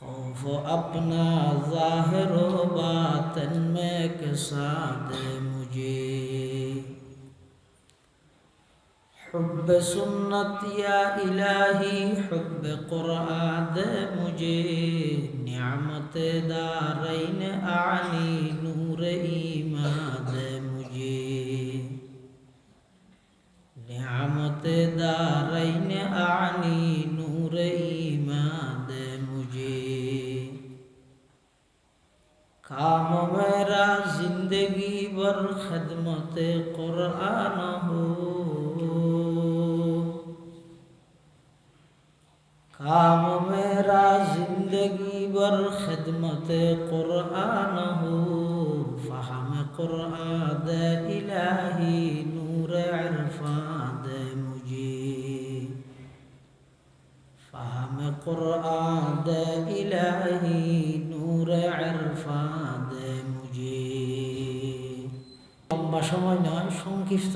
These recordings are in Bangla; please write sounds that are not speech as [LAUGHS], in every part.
खौफ अपना ज़ाहिर व बातन में के साथ मुझे हुब सुन्नत या इलाही हुब कुरान दे मुझे नियामत दारैन आनी नूर ईमान दे मुझे नियामत दारैन आनी te korah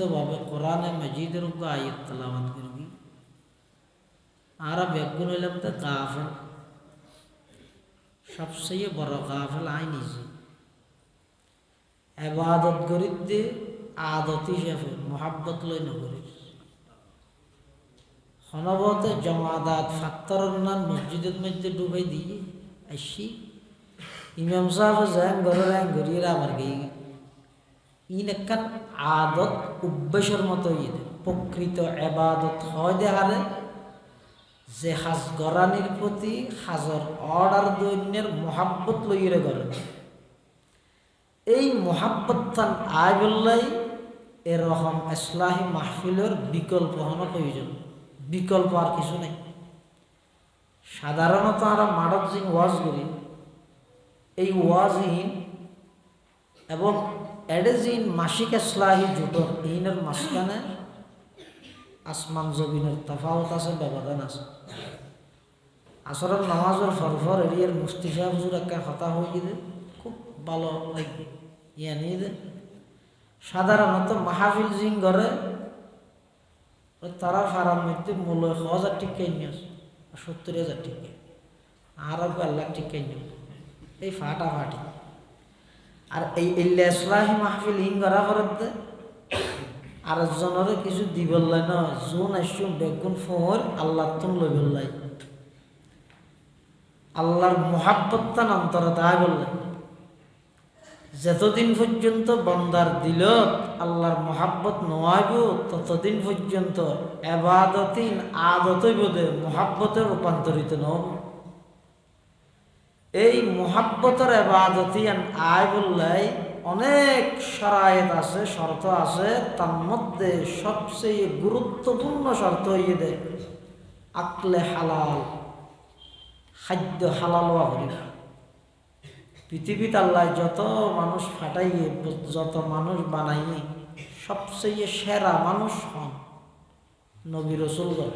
সংক্ষিপ্তভাবে কোরআনে মজিদের উপর আয়াত তেলাওয়াত করবি আর বেগুন হইলাম তো কাফেল সবচেয়ে বড় কাফেল আই নিজে এবাদত করিতে আদত হিসাবে মহাব্বত লই নকরিস হনবতে জমাদাত ফাত্তর নান মসজিদের মধ্যে ডুবাই দিয়ে আসি ইমাম সাহেব যান ঘরের আইন ঘুরিয়ে আবার গিয়ে ইন একখান আদত অভ্যাসের মতো প্রকৃত এবাদত হয় দেহারে যে হাজ গরানির প্রতি হাজর অর্ডার দৈন্যের মহাব্বত লইরে করে এই মহাব্বতান আয় বললাই এরকম ইসলাহি মাহফিলের বিকল্প হওয়ার প্রয়োজন বিকল্প আর কিছু নেই। সাধারণত আমরা মানব ওয়াজ করি এই ওয়াজহীন এবং এডেজিন মাসিক ইসলাহি জুটর ইনের মাঝখানে, আসমান জবিনের তফাওত আছে, ব্যবধান আছে। আসরের নামাজের ফরফর এরিয়ার মুস্তি সাহেব হুজুর একটা হতা হয়ে গেলে খুব ভালো ইয়া নিয়ে দেন। সাধারণত মাহফিল জিং ঘরে তারা ফারাম মধ্যে মূল্য ছ হাজার টিকাই নিয়ে আসে সত্তর হাজার টিকা আর আল্লাহ টিকাই নিয়ে এই ফাটা ফাটি আর এই ইল্লা ইসলাহি মাহফিল ইং করা করতে, আর জনরে কিছু দিবল্লাই ন, জোন আসুন বেগুন ফোর আল্লাহ তুন লই। বললাই আল্লাহর মহাব্বতান অন্তরে তাই বললেন যতদিন পর্যন্ত বন্দার দিল আল্লাহর মহাব্বত নোয়াইব, ততদিন পর্যন্ত এবাদতিন আদতই বোধে মহাব্বতে রূপান্তরিত নব এই মহাব্বতের এবাদতিয়ান আয় বললাই অনেক শরায়ত আছে, শর্ত আছে। তার মধ্যে সবচেয়ে গুরুত্বপূর্ণ শর্ত হইয়ে দেয় আকলে হালাল, খাদ্য হালাল করি পৃথিবীত আল্লাহ যত মানুষ ফাটাইয়ে, যত মানুষ বানাইয়ে সবচেয়ে সেরা মানুষ হন নবী রসুলগণ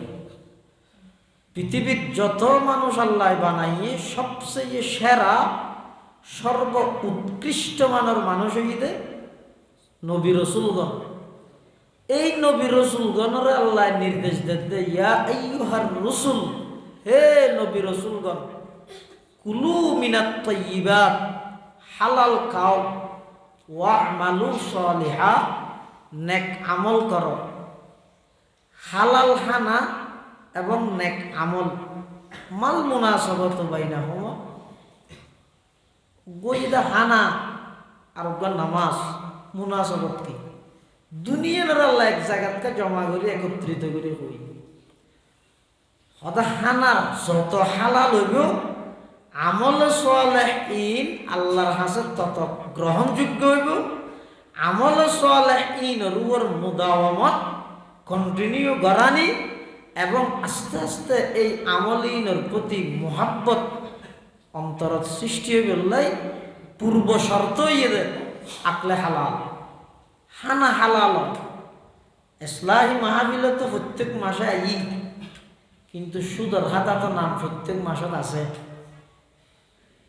পৃথিবীর যত মানুষ আল্লাহ বানাইয়ে সবচেয়ে সেরা সর্ব উৎকৃষ্ট মানের মানুষ হইতে নবী রসুলগণ। এই নবী রসুলগণের আল্লাহ নির্দেশ দিতে ইয়া আইয়ুহার রসুল, হে নবী রসুলগণ, কুলু মিনাত তৈবাত হালাল খাও ওয়া মালু সলিহা, নেক আমল কর। হালাল হানা এবং নেক আমল। মাল মুনাসবত বাইনা হম গইদা হানা আর নামাজ মুনাসবত কি? দুনিয়ার আল্লাহ এক জায়গাতে জমা করে, একত্রিত করে হই হদা হানা, যত হালাল হইব, আমল সোয়ালেহ ইন আল্লাহর হাসে তত গ্রহণযোগ্য হইব। আমল সোয়ালেহ ইন রুয়ার মুদাওয়ামত কন্টিনিউ গরানি এবং আস্তে আস্তে এই আমলিনের প্রতি মোহাব্বত অন্তরত সৃষ্টি হয়ে বললাই পূর্ব শর্ত ইয়ে আকলে হালাল। হানা হালাল ইসলাহি মাহাবিল তো প্রত্যেক মাসে আই কিন্তু সুদর হাতা তো নাম প্রত্যেক মাসত আছে।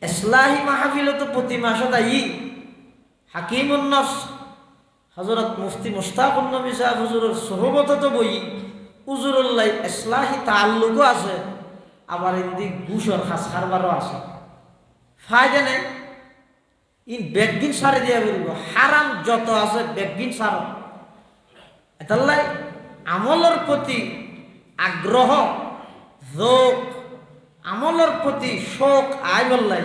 ইসলাহি মাহফিল তো প্রতি মাসত আই হাকিমুন্নফস হজরত মুফতি মুস্তাকুন নবী সাহেব হুজুরের সহবত তো বই। হুজুরুল্লাহ ইসলাহি তাল্লুকও আছে, আবার এদিক ঘুষর খাস খারবারও আছে। ফায়দা নেই। ইন বেগিন সারে দিয়া বলব হারাম যত আছে বেগিন সার। এতাল্লাই আমলের প্রতি আগ্রহ, যোগ, আমলের প্রতি শোক আয় বললাই,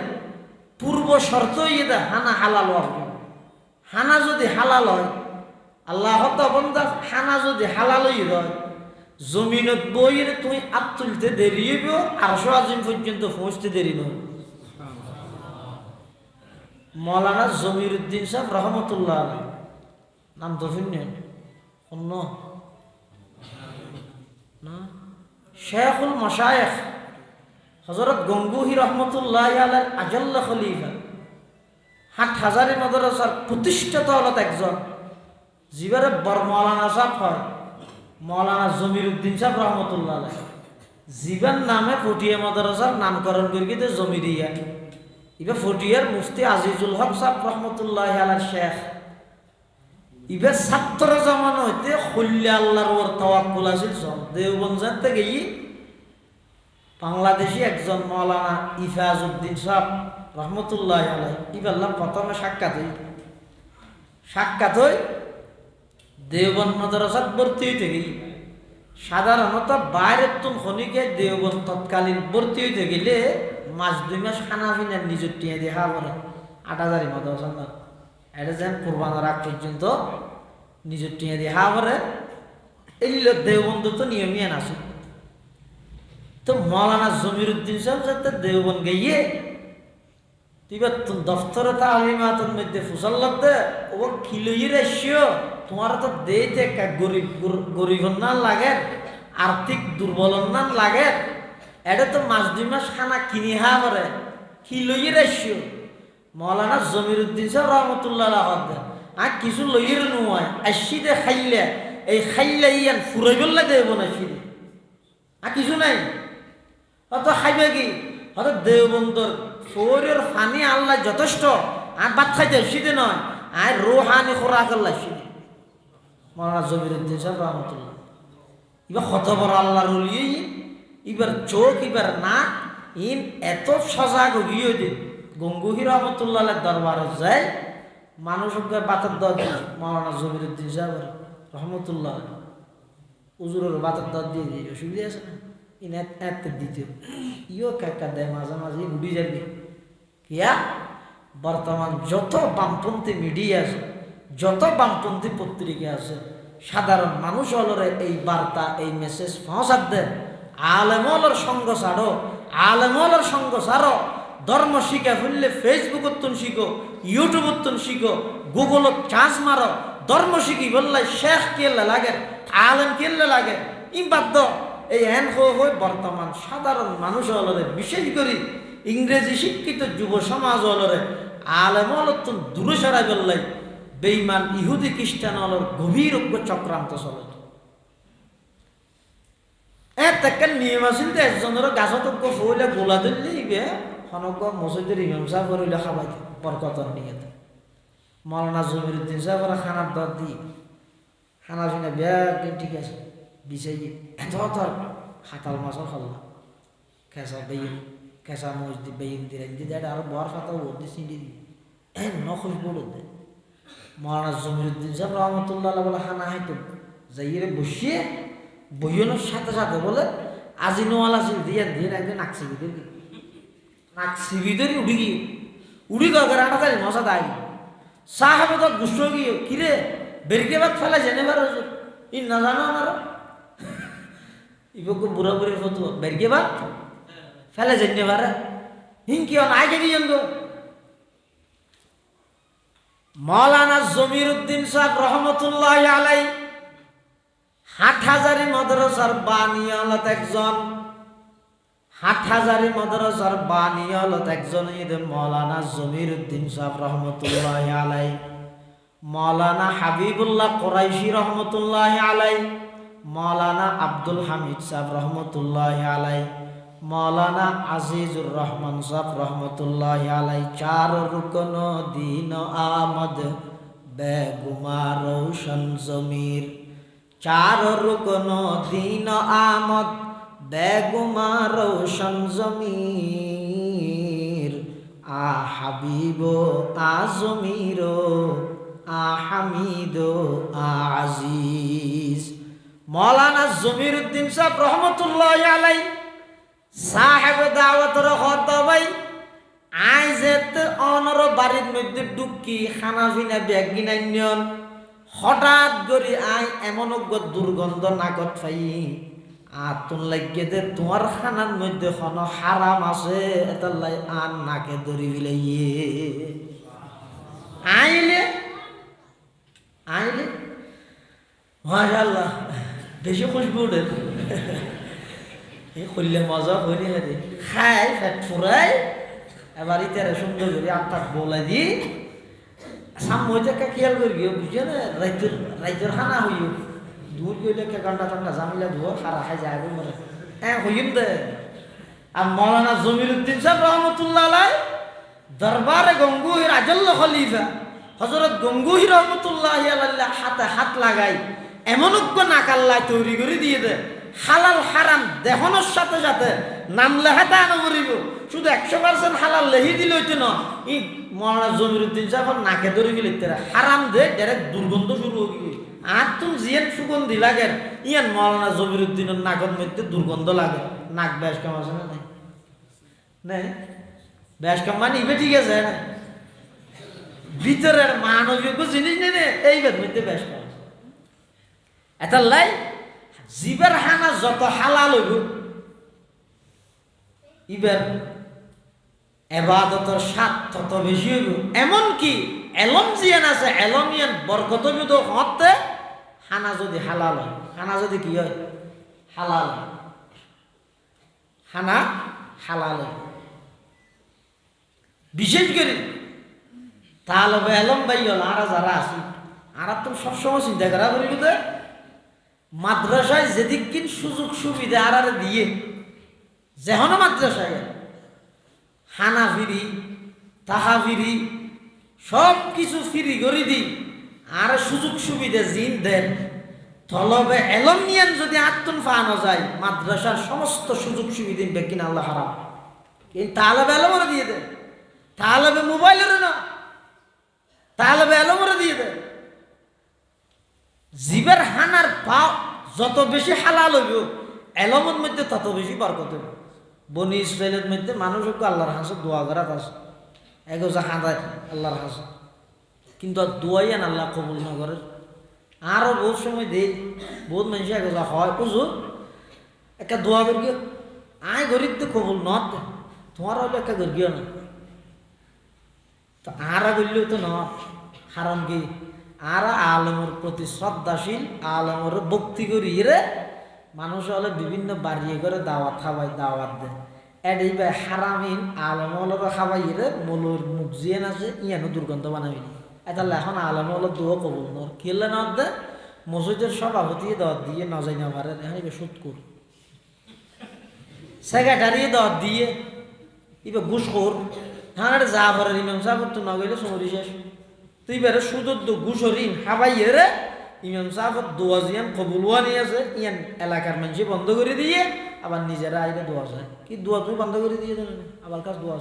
পূর্ব শর্ত ইয়ে হানা হালাল হবে হানা যদি হালাল হয়, আল্লাহ বন্ধা হানা যদি হালাল হয় জমিনত বইয়ের তুমি আপ তুলতে দেরি হইব আরশো আজিম পর্যন্ত পৌঁছতে দেরি নয়। মৌলানা জমির উদ্দিন সাহেব রহমতুল্লাহ নাম তো শুনলেন অন্য। শেখুল মশায়েখ। হজরত গঙ্গুহি রহমতুল্লাহ আলের আজল্লা খলিফা। হাট হাজারি মাদ্রাসার প্রতিষ্ঠিত হলত একজন। যিবারে বর মৌলানা সাহেব হয়। মৌলানা জমির উদ্দিন সাহেব রহমতুল্লাহ জীবান নামে ফটিয়া মাদ্রাসার নামকরণ করি কিন্তু জমিরিয়া। ইবা ফটিয়ার মুফতি আজিজুল হক সাহেব রহমতুল্লাহ আলার শেখ। ইবা ছাত্র জামানো হইতে হল্যা আল্লাহর ওর তাওয়াক্কুল আছিল সব দেওবন্দ থেকে বাংলাদেশি একজন মৌলানা ইফাজ উদ্দিন সাহেব রহমতুল্লাহ আলাই ইবাল্লাহ প্রথমে সাক্ষাৎ হই। সাক্ষাৎ হই দেওবন মাদ্রাসাত ভর্তি হইতে গেলি, সাধারণত বাইরের তুন খনিকে দেওবন তৎকালীন ভর্তি হইতে গেলে মাস দুই মাস খানা পিনার নিজের টিয়া দেখা পরে। আট মাদ্রাসা না এটা যেন কোরবানোর আগ পর্যন্ত নিজের টিয়া দেখা পরে এগুলো দেওবন্ধু তো নিয়মিয়ান আছে। তো মৌলানা জমির উদ্দিন সাহেব যাতে দেওবন গিয়ে তুইবা দফতরে তা আলিমাতের মধ্যে ফুসল লাগতে ও খিলই রেশিও তোমার তো দেইতে গরিব গরিব না লাগে, আর্থিক দুর্বল না লাগে এটা তো মাস দুই মাস খানা কিনি হা করে খিলই রেশিও মৌলানা জমির উদ্দিন সাহেব রহমতুল্লাহ আর কিছু লইয়ের নয় আসি দে খাইলে, এই খাইলে ইয়ান ফুরাই বললে দেব না সিঁড়ি আর কিছু নাই। অত খাইবে কি? হয়তো দেওবন্দর, শরীরের ফানি আল্লাহ যথেষ্ট, আর বাদ খাইতে শীতে নয় আর রোহানি খোরাক আল্লাহ শীতে মৌলানা জমির উদ্দিন সাহেব রহমতুল্লাহ। এবার কত বড় আল্লাহর উলিয়ে এবার চোখ, এবার নাক, ইন এত সজাগ হইয়ে দিন গঙ্গুহি রহমতুল্লাহ দরবার যায়, মানুষ বাতের দর মৌলানা জমির উদ্দিন সাহেব রহমতুল্লাহ উজুরের বাতের দর দিয়ে দিয়ে, অসুবিধা আছে না? ইন এত দ্বিতীয়। ইও কাকা দেয় মাঝে মাঝে উড়ি যাবে। কিয়া? বর্তমান যত বামপন্থী মিডিয়া আছে যত বামপন্থী পত্রিকা আছে, সাধারণ মানুষ হলরে এই বার্তা, এই মেসেজ পৌঁছাত দেয় আলেমলের সঙ্গ ছাড়ো আলেমলের সঙ্গ ছাড়ো। ধর্ম শিখে ফেললে ফেসবুকত তুন শিখো ইউটিউবত তুন শিখো, গুগলত চান্স মারো। ধর্ম শিখি বললে শেখ কেলে লাগে, আলেম কেলে লাগে। বাধ্য এই এন হয়ে বর্তমান সাধারণ মানুষ হলরে বিশেষ করে ইংরেজি শিক্ষিত যুব সমাজ হলরে আলেম হলত দূরে সরাই বললাই। বেইমান ইহুদি খ্রিস্টান হলর গভীর চক্রান্ত চলে এ তাকে নিয়ম আছিল যে একজনের গাছত ফুলে গোলা দিলে ইবে হনক মসজিদের ইমাম সাহেব করিলে খাবাই বরকতর নিয়ে মৌলানা জমির উদ্দিন সাহেব খানার দর দি খানা শুনে ব্যাগ ঠিক আছে বিছাই এত তোর হাতাল মাছও খাল্লা খেসা বেইন খেসা মসজিদ বেইন দিলেন দিদি এটা আরও বর খাতা ওদি চিন্ডি দি এ নখুশ বলো দে। মৌলানা জমিরুদ্দিন সাহেব রহমতুল্লাহ বলে খানা হাইতো যাইয়ে বসিয়ে বইয়ের সাথে সাথে বলে আজি নোয়ালা ছিল, দিয়ে দিয়ে একদিন নাক সিবিদের নাক সিবিদের উড়ি গিয়ে উড়ি গা করে আটা তাই মশা দাই সাহেবে তো গুষ্ট গিয়ে কিরে বেরকে বাদ ফেলা জেনে বার ই, না জানো আমার [LAUGHS] ইবকু বুড়া বুড়ির ফটো বেরকে বাদ ফেলে জেনে পারে হিংকি অন আগে দিয়ে মৌলানা জমির উদ্দিন সাহেব রহমতুল্লাহ আলাই হাটহাজারি মাদ্রাসার বানিয়ালত একজন, হাটহাজারি মাদ্রাসার বানিয়ালত একজন ঈদ মৌলানা জমির উদ্দিন সাহেব রহমতুল্লাহ আলাই মৌলানা হাবিবুল্লাহ কোরাইশি রহমতুল্লাহ আলাই মৌলানা আব্দুল হামিদ সাহেব রহমতুল্লাহ আলাই মৌলানা আজিজুর রহমান সাহেব রহমতুল্লাহ আলাই চার রুকন দিন আমদ বেগুমা রৌশন জমির। চার রুকন দিন আমদ বেগুমা রৌশন জমির। আ হাবিব আজমির আ হামিদ আজিজ। মৌলানা জমির উদ্দিন সাহেব রহমতুল্লাহ আলাই সাহেব দাওয়াতর হত ভাই আই যেতে অনর বাড়ির মধ্যে ডুকি খানা পিনা ব্যাগ গিনাইন হঠাৎ করে আই এমন দুর্গন্ধ নাকত পাই। আর তোর লাগিয়ে দে, তোমার খানার মধ্যে কোনো হারাম আছে এটা লাই আর নাকে ধরি ফেলাইয়ে। আইলে আইলে? মাশাল্লাহ বেশি খুশবু উঠে। এই করলে মজা হইনি হারে খাই ফেট ফুরাই, এবার ইতারে সুন্দর করে আত্মাক বলে দি। সামনে একটা খেয়াল করি গিয়ে বুঝছে না, রাইতের রাইতের খানা হইও। দূর গেলে কে ঘণ্টা ঘণ্টা জামিলা ধুয়ো, খারা খাই যায় মরে। হ্যাঁ হইম দে। আর মৌলানা জমির উদ্দিন সাহেব রহমতুল্লাহ আলাই, দরবারে গঙ্গুহির আজল্ল খলিফা হজরত গঙ্গুহি রহমতুল্লাহ হাতে হাত লাগাই, এমন নাকাল্লায় তৈরি করে দিয়ে দে। হালাল হারাম দেহনের সাথে সাথে নাম লেখাতে আনো করিব। শুধু একশো পার্সেন্ট হালাল লেহি দিল হইতে ন। ই মৌলানা জমির উদ্দিন সাহেব নাকে ধরে গেলে হারাম দে ডাইরেক্ট দুর্গন্ধ শুরু হয়ে গেল। আর তুম জিয়ান সুগন্ধি লাগে। ইয়ান মৌলানা জমির উদ্দিনের নাকের মধ্যে দুর্গন্ধ লাগে। নাক ব্যাস কেমন আছে না ব্যাস কেমন মানে ইবে ঠিক আছে না? ভিতরের মানবীয় জিনিস নেই এই বেদ মধ্যে ব্যাস কেমন এটা লাই জীবের হানা যত হালাল হইব, ইবের এবাদতের স্বাদ তত বেশি হইব। এমনকি এলম জিয়ান আছে, এলমিয়ান বরকত হতে হানা যদি হালাল হয় হানা যদি কি হয়? হালাল হানা হালাল বিশেষ করে তাহলে এলম বাইল আর যারা আছি, আর তো সবসময় চিন্তা করা করি মাদ্রাসায় যেদিকিন সুযোগ সুবিধা আর দিয়ে, যেহন মাদ্রাসায় হানা ফিরি তাহা ফিরি সব কিছু ফিরি করে দি, আর সুযোগ সুবিধা জিন দেন। তলবে এলম নিয়ান যদি আত্মন ফানো যায়, মাদ্রাসার সমস্ত সুযোগ সুবিধা বেকিন আল্লাহ হারাম। কিন্তু তাহলে এলমরে দিয়ে দেয় তাহলে মোবাইলের না। তাহলে এলমরে দিয়ে দেয় জীবের হানার পাও যত বেশি হালাল হইব, এলমের মধ্যে তত বেশি বরকত হইব। বনি ইসরায়েলের মধ্যে মানুষ আল্লাহর হাসে, দোয়া করাত আছে এগোজা হাঁদায়, আল্লাহর হাসে। কিন্তু আর দোয়াই আন আল্লাহ কবুল না করে। আরও বহুত সময় দেই, বহুত মানুষ এগোজা হয় বুঝো একটা দোয়া করি আয় গরিব তো কবুল নত তোমার হলে একটা গরিও না? তো আরা বললেও তো ন হারাম কি? আর আলমের প্রতি শ্রদ্ধাশীল, আলমের ভক্তি করি রে মানুষ হলে বিভিন্ন বাড়িয়ে করে দাওয়াত খাবাই দাওয়াত দেয়। এটাই ভাই হারামিন, আলম হলো খাবাই রে মলুর মুখ জিয়ে আছে ইয়ানো দুর্গন্ধ বানাবি এটা এখন আলম হলো দুও কবুল নর। কেলে নদ দে? মসজিদের সভাপতি দর দিয়ে নজাই না পারে। এখন এবার সুদ কর? সেক্রেটারি দর দিয়ে। এবার ঘুষ কর। হ্যাঁ যা পারে ইমাম সাহেব তো নগেলে সমরি শেষ। তুই বেড়ে সুদর ঘুষরিন ইন রে ইমাম সাহাবত দোয়া জিয়ান কবুলুয়া নিয়ে আছে ইয়ান এলাকার মানুষ বন্ধ করে দিয়ে আবার নিজেরা আইলে দোয়া যায়। কি দোয়া তুমি বন্ধ করে দিয়ে আবার কাজ দোয়া